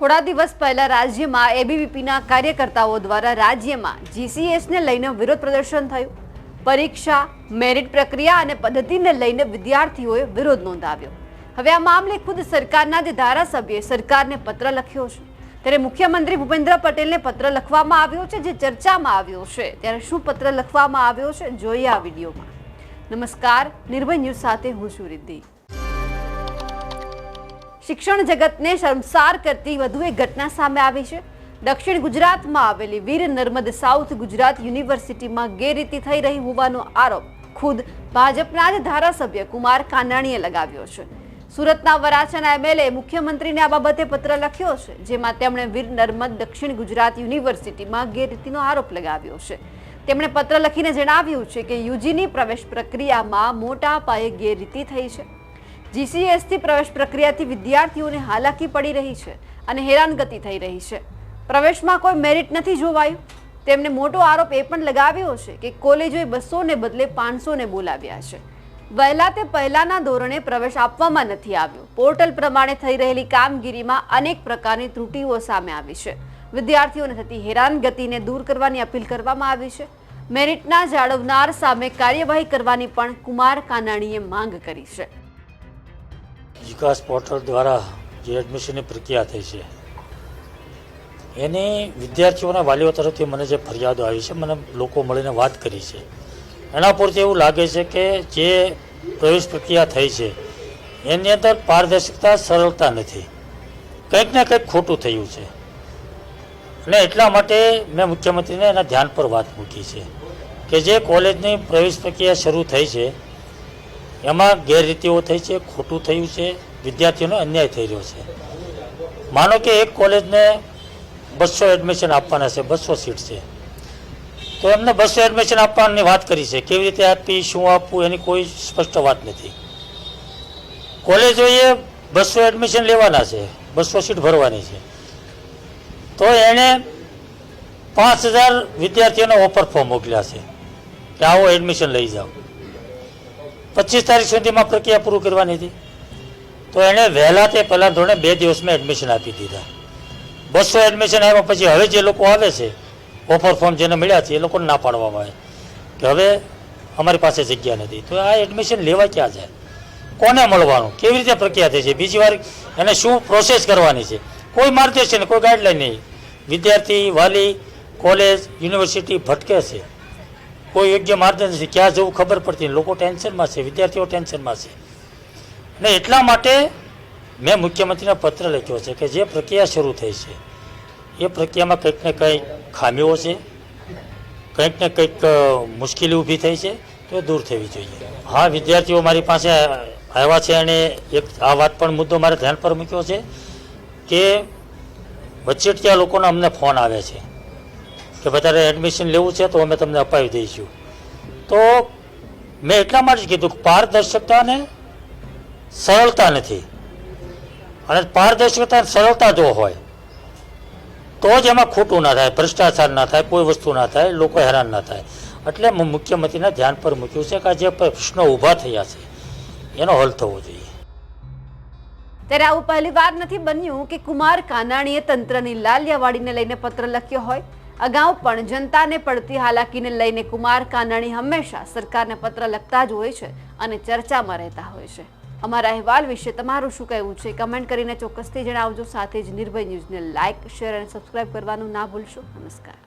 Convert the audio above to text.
થોડા દિવસ પહેલા રાજ્યમાં એબીવીપીના કાર્યકર્તાઓ દ્વારા રાજ્યમાં જીસીએસને લઈને વિરોધ પ્રદર્શન થયું. પરીક્ષા મેરિટ પ્રક્રિયા અને પદ્ધતિને લઈને વિદ્યાર્થીઓએ વિરોધ નોંધાવ્યો. હવે આ મામલે ખુદ સરકારના જ ધારાસભ્યએ સરકારને પત્ર લખ્યો છે. ત્યારે મુખ્યમંત્રી ભૂપેન્દ્ર પટેલને પત્ર લખવામાં આવ્યો છે, જે ચર્ચામાં આવ્યો છે. ત્યારે શું પત્ર લખવામાં આવ્યો છે, જોઈએ આ વિડીયોમાં. નમસ્કાર, નિર્ભય ન્યૂઝ સાથે હું છું રિદ્ધિ. શિક્ષણ જગતને શરમસાર કરતી વધુ એક ઘટના સામે આવી છે. દક્ષિણ ગુજરાતમાં આવેલી વીર નર્મદ સાઉથ ગુજરાત યુનિવર્સિટીમાં ગેરરીતિ થઈ રહી હોવાનો આરોપ ખુદ ભાજપના જ ધારાસભ્ય કુમાર કાનાણીએ લગાવ્યો છે. સુરતના વરાછાના એમએલએ મુખ્યમંત્રીને આ બાબતે પત્ર લખ્યો છે, જેમાં તેમણે વીર નર્મદ દક્ષિણ ગુજરાત યુનિવર્સિટીમાં ગેરરીતિનો આરોપ લગાવ્યો છે. તેમણે પત્ર લખીને જણાવ્યું છે કે યુજીની પ્રવેશ પ્રક્રિયામાં મોટા પાયે ગેરરીતિ થઈ છે. જીસીએસથી પ્રવેશ પ્રક્રિયાથી વિદ્યાર્થીઓને હાલાકી પડી રહી છે અને હેરાનગતિ થઈ રહી છે. પ્રવેશમાં કોઈ મેરિટ નથી જોવાયું. તેમણે મોટો આરોપ એ પણ લગાવ્યો છે કે કોલેજોએ બસોને બદલે પાંચસોને બોલાવ્યા છે. વહેલા તે પહેલાના ધોરણે પ્રવેશ આપવામાં નથી આવ્યો. પોર્ટલ પ્રમાણે થઈ રહેલી કામગીરીમાં અનેક પ્રકારની ત્રુટીઓ સામે આવી છે. વિદ્યાર્થીઓને થતી હેરાનગતિને દૂર કરવાની અપીલ કરવામાં આવી છે. મેરિટના જાળવનાર સામે કાર્યવાહી કરવાની પણ કુમાર કાનાણીએ માંગ કરી છે. વિકાસ પોર્ટલ દ્વારા જે એડમિશનની પ્રક્રિયા થઈ છે, એની વિદ્યાર્થીઓના વાલીઓ તરફથી મને જે ફરિયાદો આવી છે, મને લોકો મળીને વાત કરી છે. એના પરથી એવું લાગે છે કે જે પ્રવેશ પ્રક્રિયા થઈ છે, એની અંદર પારદર્શકતા સરળતા નથી. કંઈક ને કંઈક ખોટું થયું છે. અને એટલા માટે મેં મુખ્યમંત્રીને એના ધ્યાન પર વાત મૂકી છે કે જે કોલેજની પ્રવેશ પ્રક્રિયા શરૂ થઈ છે એમાં ગેરરીતિઓ થઈ છે, ખોટું થયું છે, વિદ્યાર્થીઓનો અન્યાય થઈ રહ્યો છે. માનો કે એક કોલેજને બસો એડમિશન આપવાના છે, બસો સીટ છે. તો એમને બસો એડમિશન આપવાની વાત કરી છે, કેવી રીતે આપી, શું આપવું, એની કોઈ સ્પષ્ટ વાત નથી. કોલેજોએ બસો એડમિશન લેવાના છે, બસો સીટ ભરવાની છે. તો એણે પાંચ હજાર વિદ્યાર્થીઓને ઓફર ફોર્મ મોકલ્યા છે, કે આવો એડમિશન લઈ જાઓ. પચીસ તારીખ સુધીમાં પ્રક્રિયા પૂરું કરવાની હતી. તો એણે વહેલા તે પહેલાં ધોરણે બે દિવસમાં એડમિશન આપી દીધા. બસો એડમિશન આવ્યા પછી હવે જે લોકો આવે છે ઓફર ફોર્મ જેને મળ્યા છે, એ લોકોને ના પાડવામાં આવે. કે હવે અમારી પાસે જગ્યા નથી. તો આ એડમિશન લેવા ક્યાં જાય? કોને મળવાનું? કેવી રીતે પ્રક્રિયા થઈ છે? બીજી વાર એને શું પ્રોસેસ કરવાની છે? કોઈ માર્ગદર્શન, કોઈ ગાઈડલાઈન નહીં. વિદ્યાર્થી વાલી કોલેજ યુનિવર્સિટી ભટકે છે. કોઈ યોગ્ય માર્ગદર્શન નથી ક્યાં જવું ખબર પડતી. લોકો ટેન્શનમાં છે, વિદ્યાર્થીઓ ટેન્શનમાં છે. ને એટલા માટે મેં મુખ્યમંત્રીને પત્ર લખ્યો છે કે જે પ્રક્રિયા શરૂ થઈ છે, એ પ્રક્રિયામાં કંઈક ને કંઈક ખામીઓ છે, કંઈક ને કંઈક મુશ્કેલી ઊભી થઈ છે, તો દૂર થવી જોઈએ. હા, વિદ્યાર્થીઓ મારી પાસે આવ્યા છે અને એક આ વાત પણ મુદ્દો મારે ધ્યાન પર મૂક્યો છે કે વચેટિયા લોકોના અમને ફોન આવે છે. કે વધારે એડમિશન લેવું છે તો અમે તમને અપાવી દઈશું. તો મેં એટલા માટે જ કીધું કે પારદર્શકતા અને સરળતા નથી. અને પારદર્શકતા સરળતા જો હોય, તો જ એમાં ખોટું ના થાય, ભ્રષ્ટાચાર ના થાય, કોઈ વસ્તુ ના થાય, લોકો હેરાન ના થાય. એટલે મુખ્યમંત્રીના ધ્યાન પર મૂક્યું છે કે જે પ્રશ્નો ઊભા થયા છે, એનો હલ થવો જોઈએ. ત્યારે આવું પહેલી વાર નથી બન્યું કે કુમાર કાનાણીએ તંત્રની લાલિયાવાડીને લઈને પત્ર લખ્યો હોય. અગાઉ પણ જનતાને પડતી હાલાકીને લઈને કુમાર કાનાણી હંમેશા સરકારને પત્ર લખતા જ હોય છે અને ચર્ચામાં રહેતા હોય છે. અમારા અહેવાલ વિશે તમારું શું કહેવું છે? કમેન્ટ કરીને ચોક્કસથી જણાવજો. સાથે જ નિર્ભય ન્યૂઝને લાઇક શેર અને સબસ્ક્રાઇબ કરવાનું ના ભૂલશો. નમસ્કાર.